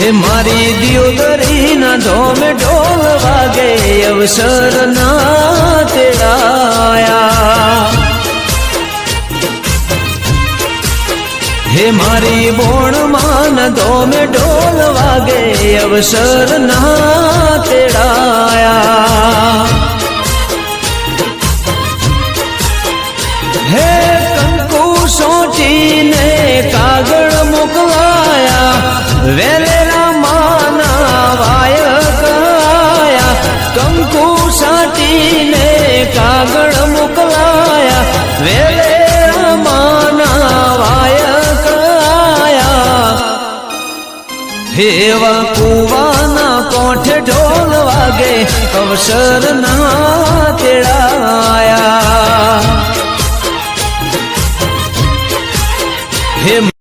હે મારી દિયોદરી ના ધોમે ઢોલ વાગે, અવસર ના તેડાયા. હે મારી બોણ માન ધોમે ઢોલ વાગે, અવસર ના તેડાયા. હે કંકુ સોચીને કાગળ મોકલાયા વેલેલા હેવા કુવાના કોઠે ઢોલ વાગે અવસર ના તેડાયા